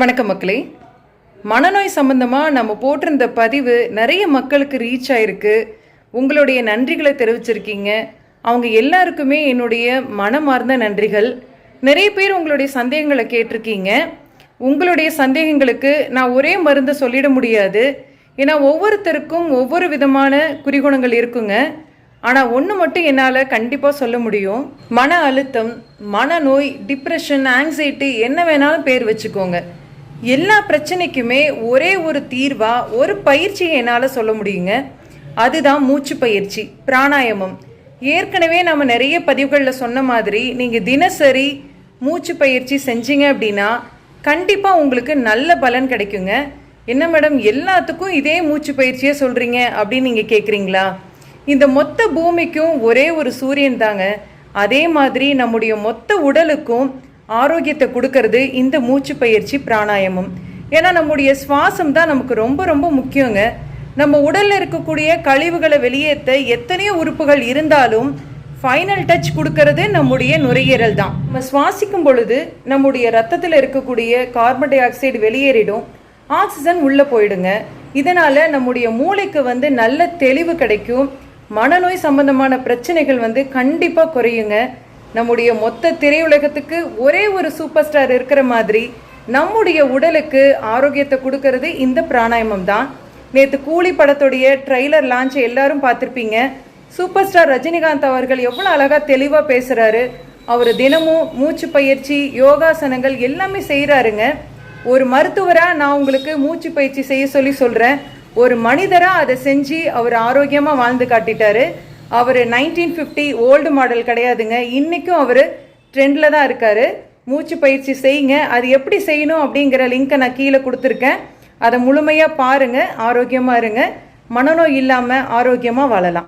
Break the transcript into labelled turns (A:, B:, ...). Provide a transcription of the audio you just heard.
A: வணக்கம் மக்களே. மனநோய் சம்பந்தமாக நம்ம போட்டிருந்த பதிவு நிறைய மக்களுக்கு ரீச் ஆயிருக்கு. உங்களுடைய நன்றிகளை தெரிவிச்சிருக்கீங்க. அவங்க எல்லாருக்குமே என்னுடைய மனமார்ந்த நன்றிகள். நிறைய பேர் உங்களுடைய சந்தேகங்களை கேட்டிருக்கீங்க. உங்களுடைய சந்தேகங்களுக்கு நான் ஒரே மருந்தை சொல்லிட முடியாது. ஏன்னா ஒவ்வொருத்தருக்கும் ஒவ்வொரு விதமான குறிகுணங்கள் இருக்குங்க. ஆனால் ஒன்று மட்டும் என்னால் கண்டிப்பாக சொல்ல முடியும். மன அழுத்தம் மனநோய் டிப்ரெஷன் ஆங்ஸைட்டி என்ன வேணாலும் பேர் வச்சுக்கோங்க. எல்லா பிரச்சனைக்குமே ஒரே ஒரு தீர்வாக ஒரு பயிற்சியை என்னால் சொல்ல முடியுங்க? அதுதான் மூச்சு பயிற்சி பிராணாயாமம். ஏற்கனவே நம்ம நிறைய பதிவுகளில் சொன்ன மாதிரி நீங்கள் தினசரி மூச்சு பயிற்சி செஞ்சீங்க அப்படின்னா கண்டிப்பாக உங்களுக்கு நல்ல பலன் கிடைக்குங்க. என்ன மேடம் எல்லாத்துக்கும் இதே மூச்சு பயிற்சியே சொல்கிறீங்க அப்படின்னு நீங்கள் கேட்குறீங்களா இந்த மொத்த பூமிக்கும் ஒரே ஒரு சூரியன் தாங்க. அதே மாதிரி நம்முடைய மொத்த உடலுக்கும் ஆரோக்கியத்தை கொடுக்கறது இந்த மூச்சு பயிற்சி பிராணாயாமம். ஏன்னா நம்முடைய சுவாசம் தான் நமக்கு ரொம்ப ரொம்ப முக்கியங்க. நம்ம உடலில் இருக்கக்கூடிய கழிவுகளை வெளியேற்ற எத்தனையோ உறுப்புகள் இருந்தாலும் ஃபைனல் டச் கொடுக்கறது நம்முடைய நுரையீரல் தான். நம்ம சுவாசிக்கும் பொழுது நம்முடைய ரத்தத்தில் இருக்கக்கூடிய கார்பன் டை ஆக்சைடு வெளியேறிடும். ஆக்சிஜன் உள்ளே போயிடுங்க. இதனால் நம்முடைய மூளைக்கு வந்து நல்ல தெளிவு கிடைக்கும். மனநோய் சம்பந்தமான பிரச்சனைகள் வந்து கண்டிப்பாக குறையுங்க. நம்முடைய மொத்த திரையுலகத்துக்கு ஒரே ஒரு சூப்பர் ஸ்டார் இருக்கிற மாதிரி நம்முடைய உடலுக்கு ஆரோக்கியத்தை கொடுக்கறது இந்த பிராணாயாமம் தான். நேற்று கூலி படத்துடைய ட்ரெய்லர் லான்ச்சை எல்லாரும் பார்த்துருப்பீங்க. சூப்பர் ஸ்டார் ரஜினிகாந்த் அவர்கள் எவ்வளோ அழகாக தெளிவாக பேசுகிறாரு அவர் தினமும் மூச்சு பயிற்சி யோகாசனங்கள் எல்லாமே செய்கிறாருங்க ஒரு மருத்துவராக நான் உங்களுக்கு மூச்சு பயிற்சி செய்ய சொல்லி சொல்கிறேன் ஒரு மனிதராக அதை செஞ்சு அவர் ஆரோக்கியமாக வாழ்ந்து காட்டிட்டாரு. அவர் நைன்டீன் ஃபிஃப்டி ஓல்டு மாடல் கிடையாதுங்க. இன்றைக்கும் அவர் ட்ரெண்டில் தான் இருக்கார். மூச்சு பயிற்சி செய்யுங்க. அது எப்படி செய்யணும் அப்படிங்கிற லிங்க்கை நான் கீழே கொடுத்துருக்கேன். அதை முழுமையாக பாருங்கள் ஆரோக்கியமாக இருங்க. மனநோய் இல்லாமல் ஆரோக்கியமாக வாழலாம்.